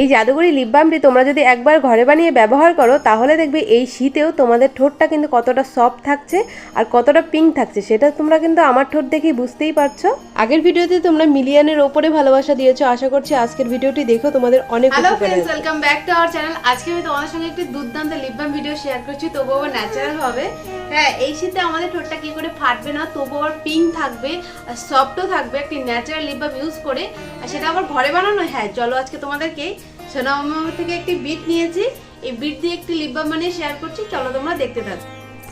এই জাদুকরি লিপ বামটি তোমরা যদি একবার ঘরে বানিয়ে ব্যবহার করো তাহলে দেখবে এই শীতেও তোমাদের ঠোঁটটা কিন্তু কতটা সফট থাকছে আর কতটা পিঙ্ক থাকছে সেটা তোমরা কিন্তু আমার ঠোঁট দেখেই বুঝতেই পারছ। আগের ভিডিওতে তোমরা মিলিয়নের ওপরে ভালোবাসা দিয়েছ আশা করছি আজকের ভিডিওটি দেখো তোমাদের অনেক হ্যালো আসবে। Welcome back to our channel আজকে আমি তোমাদের সঙ্গে একটি দুর্দান্ত লিপ বাম ভিডিও শেয়ার করছি তবুও ন্যাচারাল হবে। হ্যাঁ এই শীতে আমাদের ঠোঁটটা কি করে ফাটবে না তবু আবার পিঙ্ক থাকবে, আর সফটও থাকবে, একটি ন্যাচারাল লিপ বাম ইউজ করে। আর সেটা আবার ঘরে বানানো হ্যাঁ চলো আজকে তোমাদেরকে সোনা মামা থেকে একটি বিট নিয়েছি। এই বিট দিয়ে একটি লিপ বাম বানিয়ে শেয়ার করছি, চলো তোমরা দেখতে থাকো।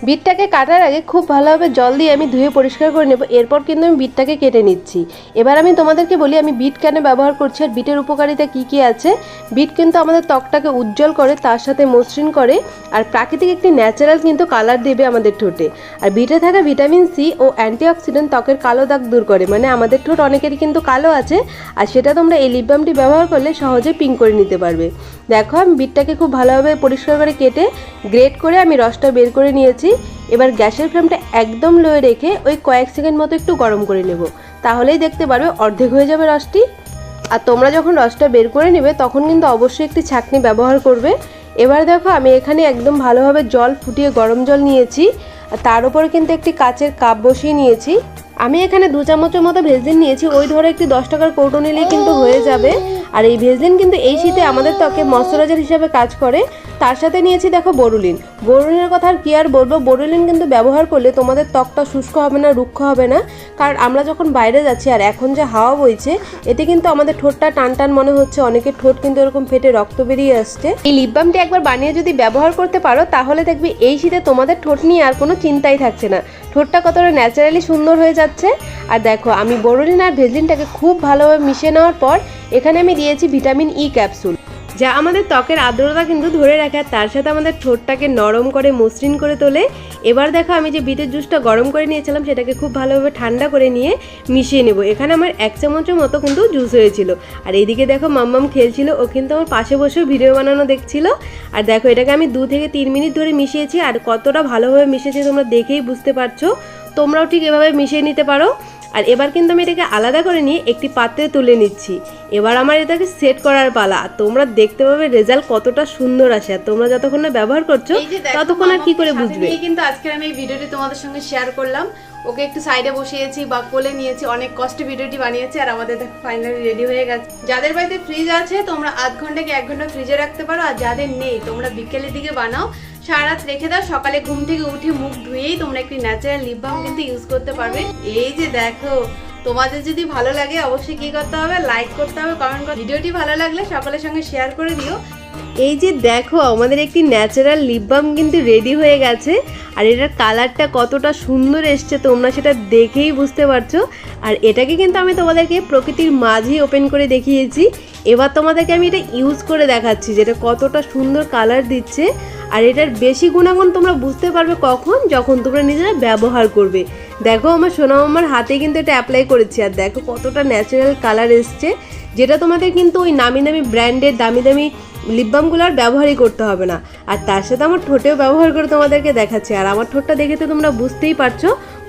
বিটটাকে কাটার আগে খুব ভালোভাবে জল দিয়ে আমি ধুয়ে পরিষ্কার করে নেব। এরপর কিন্তু আমি বিটটাকে কেটে নিচ্ছি। এবার আমি তোমাদেরকে বলি, আমি বিট কেন ব্যবহার করছি আর বিটের উপকারিতা কি কি আছে? বিট কিন্তু আমাদের ত্বকটাকে উজ্জ্বল করে, তার সাথে মসৃণ করে আর প্রাকৃতিক একটি ন্যাচারাল কিন্তু কালার দেবে আমাদের ঠোঁটে। আর বিটে থাকা ভিটামিন সি ও অ্যান্টিঅক্সিডেন্ট ত্বকের কালো দাগ দূর করে। মানে আমাদের ঠোঁট অনেকেরই কিন্তু কালো আছে আর সেটা তোমরা এই লিপবামটি ব্যবহার করলে সহজে পিঙ্ক করে নিতে পারবে। দেখো, আমি বিটটাকে খুব ভালোভাবে পরিষ্কার করে কেটে গ্রেট করে আমি রসটা বের করে নিয়েছি। এবার গ্যাসের ফ্লেমটা একদম লোয়ে রেখে ওই কয়েক সেকেন্ড মতো একটু গরম করে নেব। তাহলেই দেখতে পারবে অর্ধেক হয়ে যাবে রসটি। আর তোমরা যখন রসটা বের করে নেবে, তখন কিন্তু অবশ্যই একটি ছাঁকনি ব্যবহার করবে। এবার দেখো, আমি এখানে একদম ভালোভাবে জল ফুটিয়ে গরম জল নিয়েছি। আর তার উপরে কিন্তু একটি কাচের কাপ বসিয়ে নিয়েছি। আমি এখানে দু চামচের মতো ভেজলিন নিয়েছি। ওই ধরে একটি দশ টাকার কৌটো নিলেই কিন্তু হয়ে যাবে। আর এই ভেজলিন কিন্তু এই শীতে আমাদের ত্বকে ময়শ্চারাইজার হিসাবে কাজ করে। তার সাথে নিয়েছি দেখো বরুলিন। বরুলিনের কথা আর কি আর বলব? বরুলিন কিন্তু ব্যবহার করলে তোমাদের ত্বকটা শুষ্ক হবে না, রুক্ষ হবে না। কারণ আমরা যখন বাইরে যাচ্ছি আর এখন যে হাওয়া বইছে, এতে কিন্তু আমাদের ঠোঁটটা টান টান মনে হচ্ছে। অনেকের ঠোঁট কিন্তু এরকম ফেটে রক্ত বেরিয়ে আসছে। এই লিপ বামটি একবার বানিয়ে যদি ব্যবহার করতে পারো, তাহলে দেখবে এই শীতে তোমাদের ঠোঁট নিয়ে আর কোনো চিন্তাই থাকছে না। ঠোঁটটা কতটা ন্যাচারালি সুন্দর হয়ে যাচ্ছে। আর দেখো, আমি বোরোলিন আর ভেজলিনটাকে খুব ভালোভাবে মিশিয়ে নেওয়ার পর এখানে আমি দিয়েছি ভিটামিন ই ক্যাপসুল, যা আমাদের ত্বকের আর্দ্রতা কিন্তু ধরে রাখে আর তার সাথে আমাদের ঠোঁটটাকে নরম করে, মসৃণ করে তোলে। এবার দেখো আমি যে বিটের জুসটা গরম করে নিয়েছিলাম, সেটাকে খুব ভালোভাবে ঠান্ডা করে নিয়ে মিশিয়ে নেব। এখানে আমার এক চামচের মতো কিন্তু জুস হয়েছিল। আর এইদিকে দেখো মাম্মাম খেলছিল, ও কিন্তু আমার পাশে বসেও ভিডিও বানানো দেখছিল। আর দেখো এটাকে আমি দু থেকে তিন মিনিট ধরে মিশিয়েছি, আর কতটা ভালোভাবে মিশিয়েছি তোমরা দেখেই বুঝতে পারছ। তোমরাও ঠিক এভাবে মিশিয়ে নিতে পারো। আর এবার কিন্তু আমি এটাকে আলাদা করে নিয়ে একটি পাত্রে তুলে নিচ্ছি। এবার আমার এটাকে সেট করার পালা। তোমরা দেখতে পাবে রেজাল্ট কতটা সুন্দর আসে। আর তোমরা যতক্ষণ না ব্যবহার করছ ততক্ষণ আর কি করে বুঝবে? কিন্তু আজকে আমি এই ভিডিওটি তোমাদের সঙ্গে শেয়ার করলাম। ওকে একটু সাইডে বসিয়েছি বা কোলে নিয়েছি। অনেক কষ্টে ভিডিওটি বানিয়েছি আর আমাদের দেখো ফাইনালি রেডি হয়ে গেছে। যাদের বাড়িতে ফ্রিজ আছে তোমরা আধ ঘণ্টা কি এক ঘণ্টা ফ্রিজে রাখতে পারো। আর যাদের নেই তোমরা বিকেলের দিকে বানাও। সারা রেখে দাও, সকালে ঘুম থেকে উঠে মুখ ধুয়েই তোমরা একটি ন্যাচারাল লিপ বাম কিন্তু ইউজ করতে পারবে। এই যে দেখো, তোমাদের যদি ভালো লাগে অবশ্যই কি করতে হবে? লাইক করতে হবে কমেন্ট করতে ভিডিওটি ভালো লাগলে সকলের সঙ্গে শেয়ার করে দিও। এই যে দেখো, আমাদের একটি ন্যাচারাল লিপ বাম কিন্তু রেডি হয়ে গেছে। আর এটার কালারটা কতটা সুন্দর এসছে তোমরা সেটা দেখেই বুঝতে পারছ। আর এটাকে কিন্তু আমি তোমাদেরকে প্রকৃতির মাঝেই ওপেন করে দেখিয়েছি। এবার তোমাদেরকে আমি এটা ইউজ করে দেখাচ্ছি যেটা কতটা সুন্দর কালার দিচ্ছে। আর এটার বেশি গুণাগুণ তোমরা বুঝতে পারবে কখন? যখন তোমরা নিজেরা ব্যবহার করবে। দেখো আমার সোনা আমার হাতে কিন্তু এটা অ্যাপ্লাই করেছি। আর দেখো কতটা ন্যাচারাল কালার এসছে। যেটা তোমাদের কিন্তু ওই নামি দামি ব্র্যান্ডের দামি দামি লিপ বামগুলো আর ব্যবহারই করতে হবে না। আর তার সাথে আমার ঠোঁটেও ব্যবহার করে তোমাদেরকে দেখাচ্ছে। আর আমার ঠোঁটটা দেখে তো তোমরা বুঝতেই পারছ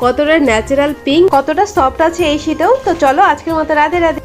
কতটা ন্যাচারাল পিঙ্ক কতটা সফট আছে এই শীতেও। তো চলো আজকের মতো রাধে রাধে।